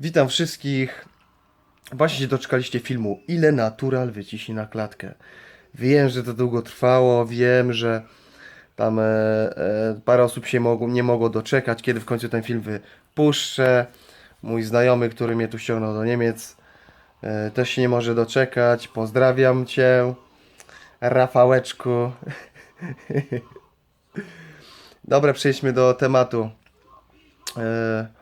Witam wszystkich. Właśnie się doczekaliście filmu Ile Natural wyciśnie na klatkę. Wiem, że to długo trwało, wiem, że tam e, e, parę osób się mogło, nie mogło doczekać, kiedy w końcu ten film wypuszczę. Mój znajomy, który mnie tu ściągnął do Niemiec, e, też się nie może doczekać. Pozdrawiam Cię, Rafałeczku. Dobra, przejdźmy do tematu. E,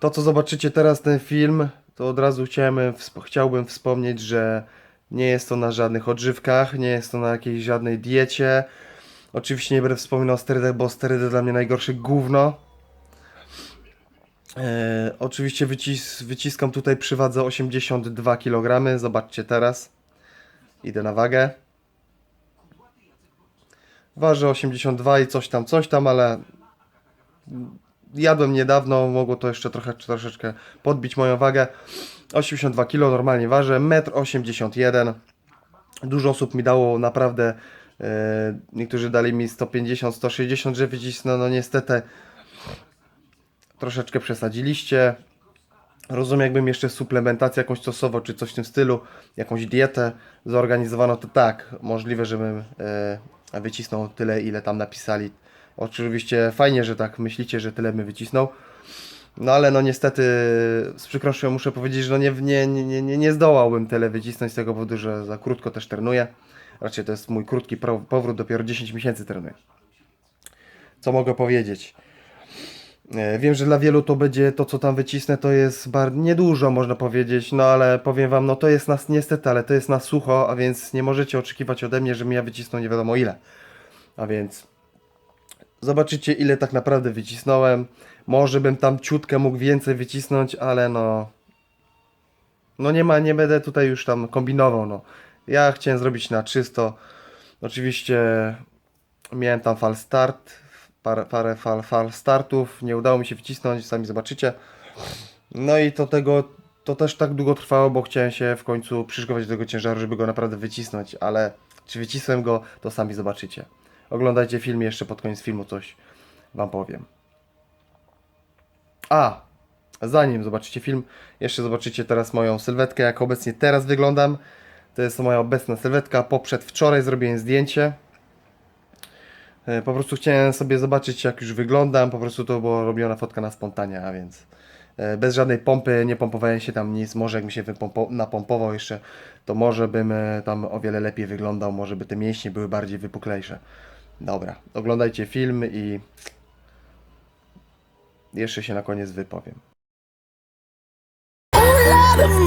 to, co zobaczycie teraz, ten film, to od razu chciałem, chciałbym wspomnieć, że nie jest to na żadnych odżywkach, nie jest to na jakiejś żadnej diecie. Oczywiście nie będę wspominał o sterydach, bo sterydy dla mnie najgorsze gówno. E, oczywiście wycis wyciskam tutaj przy wadze 82 kg. Zobaczcie teraz. Idę na wagę. Ważę 82 i coś tam, coś tam, ale jadłem niedawno, mogło to jeszcze trochę, troszeczkę podbić moją wagę. 82 kg normalnie ważę, 1,81 m. Dużo osób mi dało naprawdę, e, niektórzy dali mi 150, 160, że wycisnę, no niestety troszeczkę przesadziliście. Rozumiem, jakbym jeszcze suplementację jakąś stosował, czy coś w tym stylu, jakąś dietę zorganizowano, to tak, możliwe, żebym e, wycisnął tyle, ile tam napisali. Oczywiście fajnie, że tak myślicie, że tyle bym wycisnął. No ale no niestety z przykrością muszę powiedzieć, że no nie, nie, nie, nie, nie zdołałbym tyle wycisnąć z tego powodu, że za krótko też trenuję. Raczej to jest mój krótki powrót, dopiero 10 miesięcy trenuję. Co mogę powiedzieć? E, Wiem, że dla wielu to będzie to, co tam wycisnę, to jest bardzo niedużo, można powiedzieć, no ale powiem wam, no to jest nas niestety, ale to jest na sucho, a więc nie możecie oczekiwać ode mnie, żebym ja wycisnął nie wiadomo ile. A więc zobaczycie, ile tak naprawdę wycisnąłem. Może bym tam ciutkę mógł więcej wycisnąć, ale no. No nie ma, nie będę tutaj już tam kombinował, no. Ja chciałem zrobić na czysto. Oczywiście miałem tam fal start, parę, parę fal, fal startów, nie udało mi się wcisnąć, sami zobaczycie. No i to tego, to też tak długo trwało, bo chciałem się w końcu przyszykować do tego ciężaru, żeby go naprawdę wycisnąć, ale czy wycisnąłem go, to sami zobaczycie. Oglądajcie film, jeszcze pod koniec filmu coś Wam powiem. A, zanim zobaczycie film, jeszcze zobaczycie teraz moją sylwetkę, jak obecnie teraz wyglądam. To jest moja obecna sylwetka, po przedwczoraj zrobiłem zdjęcie. E, Po prostu chciałem sobie zobaczyć, jak już wyglądam. Po prostu to była robiona fotka na spontanie, a więc e, bez żadnej pompy, nie pompowałem się tam nic. Może jakbym się wypompo- napompował jeszcze, to może bym e, tam o wiele lepiej wyglądał. Może by te mięśnie były bardziej wypuklejsze. Dobra, oglądajcie film i jeszcze się na koniec wypowiem.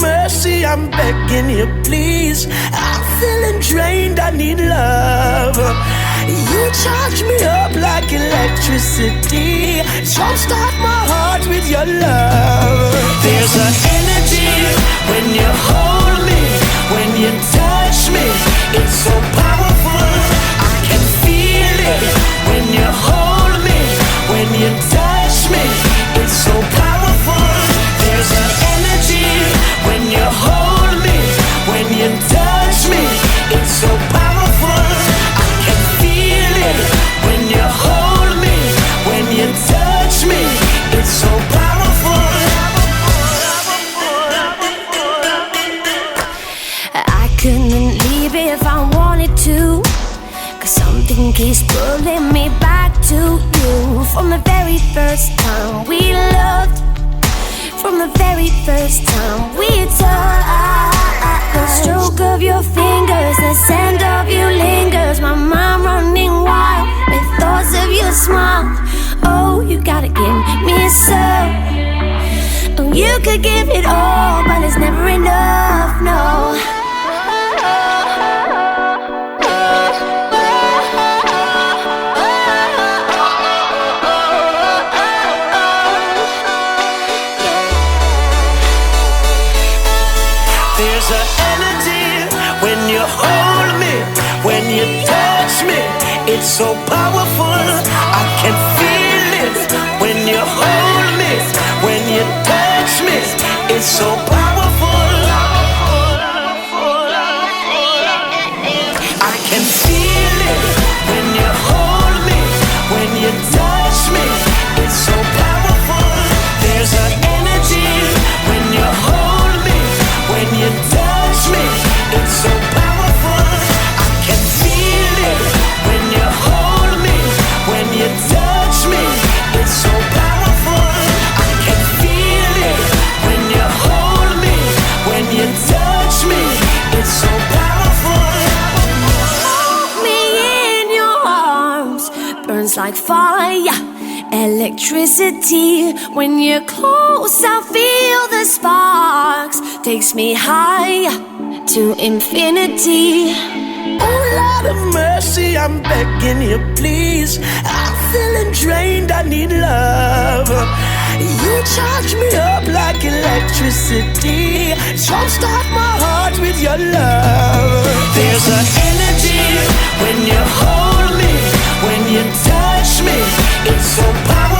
Mercy, I'm begging you, please. I'm feeling drained, I need love. You charge me up like electricity. My heart with your love. There's an energy when you hold me, when you touch me. It's so powerful, when you hold me, when you touch me. Something keeps pulling me back to you. From the very first time we loved, from the very first time we touched. The stroke of your fingers, the scent of you lingers. My mind running wild with thoughts of your smile. Oh, you gotta give me some. Oh, you could give it all, but it's never enough, no. There's energy when you hold me, when you touch me. It's so powerful. Like fire, electricity. When you're close, I feel the sparks. Takes me higher to infinity. Oh, Lord of mercy, I'm begging you, please. I'm feeling drained, I need love. You charge me up like electricity. Jumpstart my heart with your love. There's an energy when you hold me, when you touch me. It's so powerful,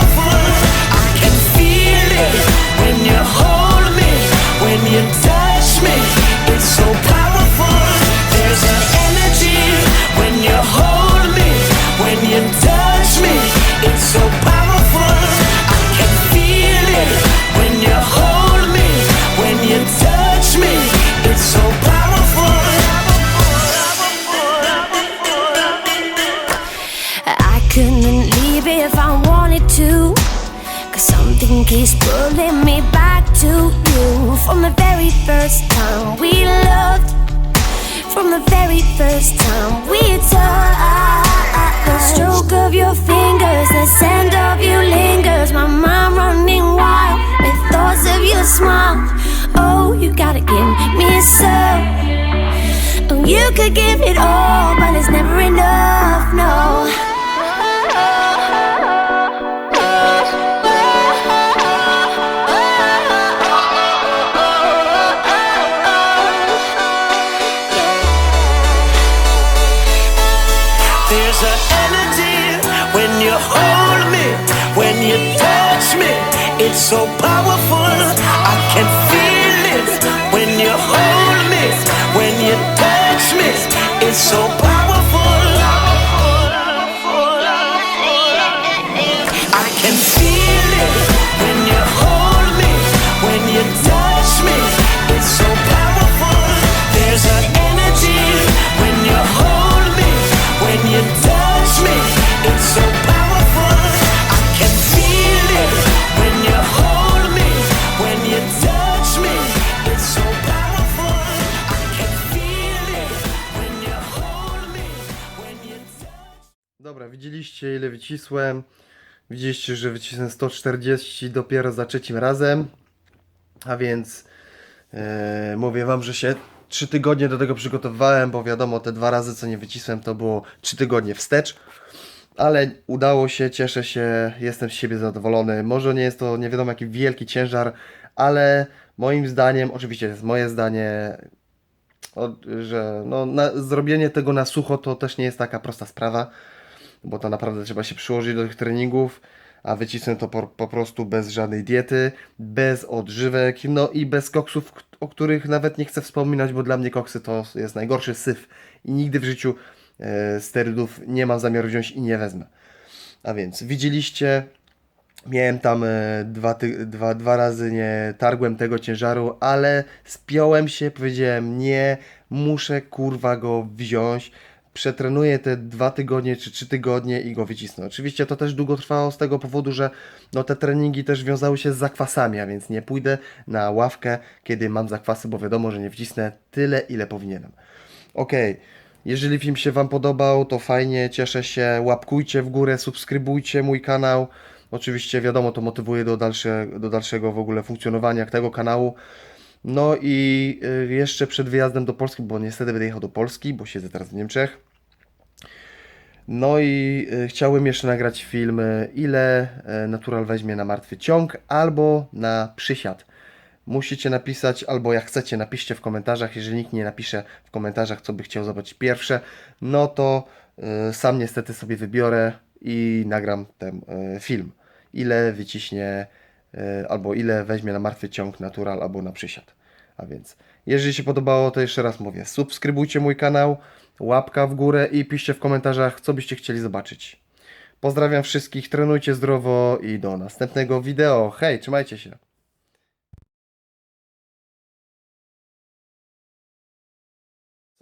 very first time we touched. The stroke of your fingers, the scent of you lingers. My mind running wild with thoughts of your smile. Oh, you gotta give me some. Oh, you could give it all, but it's never enough, no. An energy when you hold me, when you touch me. It's so powerful. I can widzieliście ile wycisłem. Widzieliście, że wycisnę 140 dopiero za trzecim razem. A więc e, mówię wam, że się 3 tygodnie do tego przygotowywałem, bo wiadomo, te dwa razy co nie wycisłem to było 3 tygodnie wstecz. Ale udało się, cieszę się, jestem z siebie zadowolony. Może nie jest to nie wiadomo jaki wielki ciężar, ale moim zdaniem, oczywiście jest moje zdanie, że no, na, zrobienie tego na sucho to też nie jest taka prosta sprawa, bo to naprawdę trzeba się przyłożyć do tych treningów, a wycisnę to po, po prostu bez żadnej diety, bez odżywek, no i bez koksów, o których nawet nie chcę wspominać, bo dla mnie koksy to jest najgorszy syf i nigdy w życiu e, sterydów nie mam zamiaru wziąć i nie wezmę. A więc widzieliście, Miałem tam e, dwa, dwa, dwa razy nie targłem tego ciężaru, ale spiąłem się, powiedziałem nie, muszę kurwa go wziąć. Przetrenuję te dwa tygodnie czy trzy tygodnie i go wycisnę. Oczywiście to też długo trwało z tego powodu, że no, te treningi też wiązały się z zakwasami, a więc nie pójdę na ławkę, kiedy mam zakwasy, bo wiadomo, że nie wcisnę tyle, ile powinienem. Okej, jeżeli film się Wam podobał, to fajnie, cieszę się. Łapkujcie w górę, subskrybujcie mój kanał. Oczywiście, wiadomo, to motywuje do, dalsze, do dalszego w ogóle funkcjonowania tego kanału. No i y, jeszcze przed wyjazdem do Polski, bo niestety będę jechał do Polski, bo siedzę teraz w Niemczech. No i y, chciałem jeszcze nagrać film, y, ile Natural weźmie na martwy ciąg albo na przysiad. Musicie napisać, albo jak chcecie, napiszcie w komentarzach. Jeżeli nikt nie napisze w komentarzach, co by chciał zobaczyć pierwsze, no to sam niestety sobie wybiorę i nagram ten film. Ile wyciśnie, albo ile weźmie na martwy ciąg natural, albo na przysiad. A więc, jeżeli się podobało, to jeszcze raz mówię, subskrybujcie mój kanał, łapka w górę i piszcie w komentarzach, co byście chcieli zobaczyć. Pozdrawiam wszystkich, trenujcie zdrowo i do następnego wideo. Hej, trzymajcie się.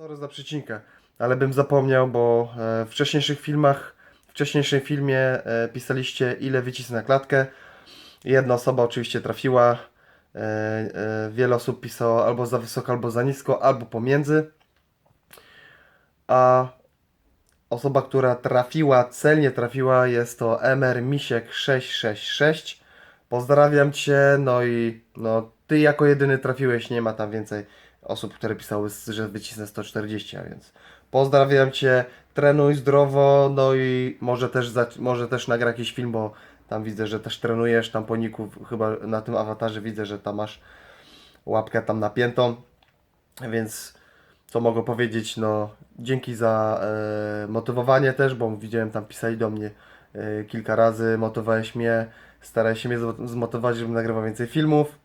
Sorry za przecinkę, ale bym zapomniał, bo e, w wcześniejszych filmach, w wcześniejszym filmie e, pisaliście ile wycisnę na klatkę. Jedna osoba oczywiście trafiła, e, e, wiele osób pisało albo za wysoko, albo za nisko, albo pomiędzy. A osoba, która trafiła, celnie trafiła, jest to MR Misiek 666. Pozdrawiam Cię, no i no, Ty jako jedyny trafiłeś, nie ma tam więcej osób, które pisały, że wycisnę 140, a więc pozdrawiam Cię, trenuj zdrowo, no i może też, za, może też nagra jakiś film, bo tam widzę, że też trenujesz, tam po niku, chyba na tym awatarze widzę, że tam masz łapkę tam napiętą, więc co mogę powiedzieć, no dzięki za e, motywowanie też, bo widziałem tam pisali do mnie e, kilka razy, motywowałeś mnie, starałeś się mnie zmo- zmotywować, żebym nagrywał więcej filmów.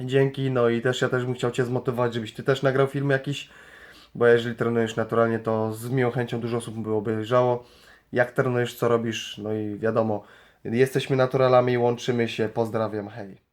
Dzięki, no i też ja też bym chciał Cię zmotywować, żebyś Ty też nagrał film jakiś, bo jeżeli trenujesz naturalnie, to z miłą chęcią dużo osób by obejrzało. Jak trenujesz, co robisz, no i wiadomo, jesteśmy naturalami, łączymy się, pozdrawiam, hej.